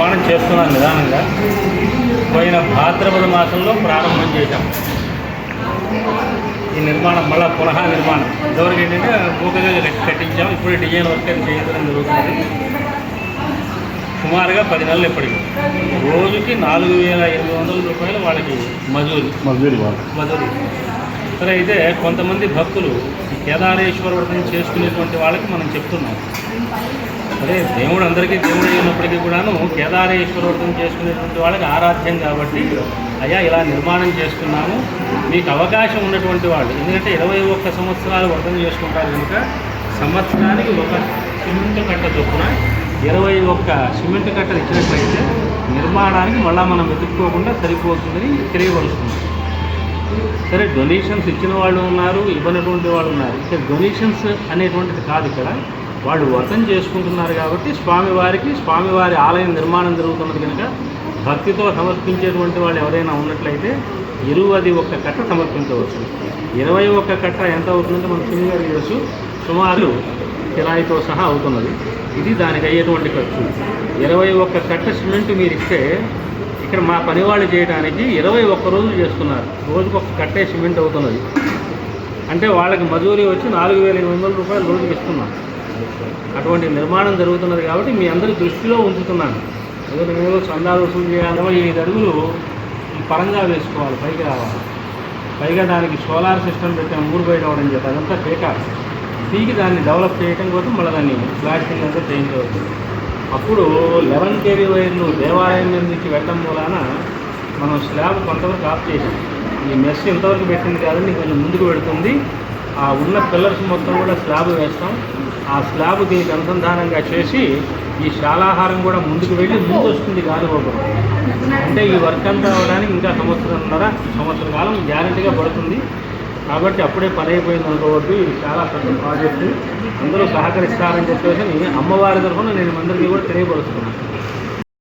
నిర్మాణం చేస్తున్నాం నిదానంగా పోయిన భాద్రపద మాసంలో ప్రారంభం చేశాం. ఈ నిర్మాణం మళ్ళా పునః నిర్మాణం. ఇదివరకు ఏంటంటే మూకగా కట్టించాం. ఇప్పుడు డిజైన్ వర్క్ అని చేయడం జరుగుతుంది. సుమారుగా పది నెలలు ఇప్పటికి. రోజుకి నాలుగు వేల ఎనిమిది వందల రూపాయలు వాళ్ళకి మజూరి. మజూరి వాళ్ళు మధురి సరే అయితే కొంతమంది భక్తులు ఈ కేదారేశ్వర వ్రతం చేసుకునేటువంటి వాళ్ళకి మనం చెప్తున్నాం. అదే దేవుడు అందరికీ దేవుడు అయినప్పటికీ కూడాను కేదారేశ్వర చేసుకునేటువంటి వాళ్ళకి ఆరాధ్యం కాబట్టి అయ్యా ఇలా నిర్మాణం చేసుకున్నాము మీకు అవకాశం ఉన్నటువంటి వాళ్ళు. ఎందుకంటే ఇరవై ఒక్క సంవత్సరాలు వ్రతం చేసుకుంటారు కనుక సంవత్సరానికి ఒక సిమెంట్ కట్ట చొప్పున ఇరవై ఒక్క సిమెంట్ కట్టలు ఇచ్చినట్లయితే నిర్మాణానికి మళ్ళీ మనం వెతుక్కోకుండా సరిపోతుందని తెలియపరుస్తుంది. సరే డొనేషన్స్ ఇచ్చిన వాళ్ళు ఉన్నారు ఇవ్వనటువంటి వాళ్ళు ఉన్నారు. ఇక్కడ డొనేషన్స్ అనేటువంటిది కాదు ఇక్కడ. వాళ్ళు వ్రతం చేసుకుంటున్నారు కాబట్టి స్వామివారికి స్వామివారి ఆలయం నిర్మాణం జరుగుతున్నది కనుక భక్తితో సమర్పించేటువంటి వాళ్ళు ఎవరైనా ఉన్నట్లయితే ఇరువది ఒక్క కట్ట సమర్పించవచ్చు. ఇరవై ఒక్క కట్ట ఎంత అవుతుందంటే మన సింగ్ గారు తెలుసు సుమారు కిరాయితో సహా అవుతున్నది. ఇది దానికి అయ్యేటువంటి ఖర్చు. ఇరవై ఒక్క కట్ట సిమెంట్ మీరు ఇస్తే ఇక్కడ మా పని వాళ్ళు చేయడానికి ఇరవై ఒక్క రోజులు చేస్తున్నారు. రోజుకు ఒక కట్టే సిమెంట్ అవుతున్నది. అంటే వాళ్ళకి మజూరీ వచ్చి నాలుగు వేల ఎనిమిది వందల రూపాయలు రోజుకి ఇస్తున్నాం అటువంటి నిర్మాణం జరుగుతున్నది కాబట్టి మీ అందరి దృష్టిలో ఉంచుతున్నాను. ఏదో నేను చందాలు వసూలు చేయాలో ఐదు అడుగులు ఈ పరంగా వేసుకోవాలి పైకి రావాలి. పైగా దానికి సోలార్ సిస్టమ్ పెట్టాం ఊరు బయట అవడం చేత అదంతా పేకారు పీకి దాన్ని డెవలప్ చేయడం కోసం మళ్ళీ దాన్ని ప్లాస్టింగ్ అంతా చేయించవచ్చు. అప్పుడు లెవెన్ కేవీ వైర్లు దేవాలయం నుంచి వెళ్ళడం మూలాన మనం స్లాబ్ కొంతవరకు ఆఫ్ చేసాం ఈ మెస్ ఇంతవరకు పెట్టింది కాదని కొంచెం ముందుకు పెడుతుంది. ఆ ఉన్న పిల్లర్స్ మొత్తం కూడా స్లాబ్ వేస్తాం. ఆ స్లాబ్ దీనికి అనుసంధానంగా చేసి ఈ శాలాహారం కూడా ముందుకు వెళ్ళి ముందు వస్తుంది గాలిగోపురం అంటే ఈ వర్క్ అంతా అవడానికి ఇంకా సంవత్సరంన్నర సంవత్సరం కాలం గ్యారంటీగా పడుతుంది. కాబట్టి అప్పుడే పని అయిపోయింది అనుకోవద్దు ఇది చాలా పెద్ద ప్రాజెక్టు. అందరూ సహకరిస్తారని చెప్పేసి అమ్మవారి తరఫున నేను అందరికీ కూడా తెలియపరుస్తున్నాను.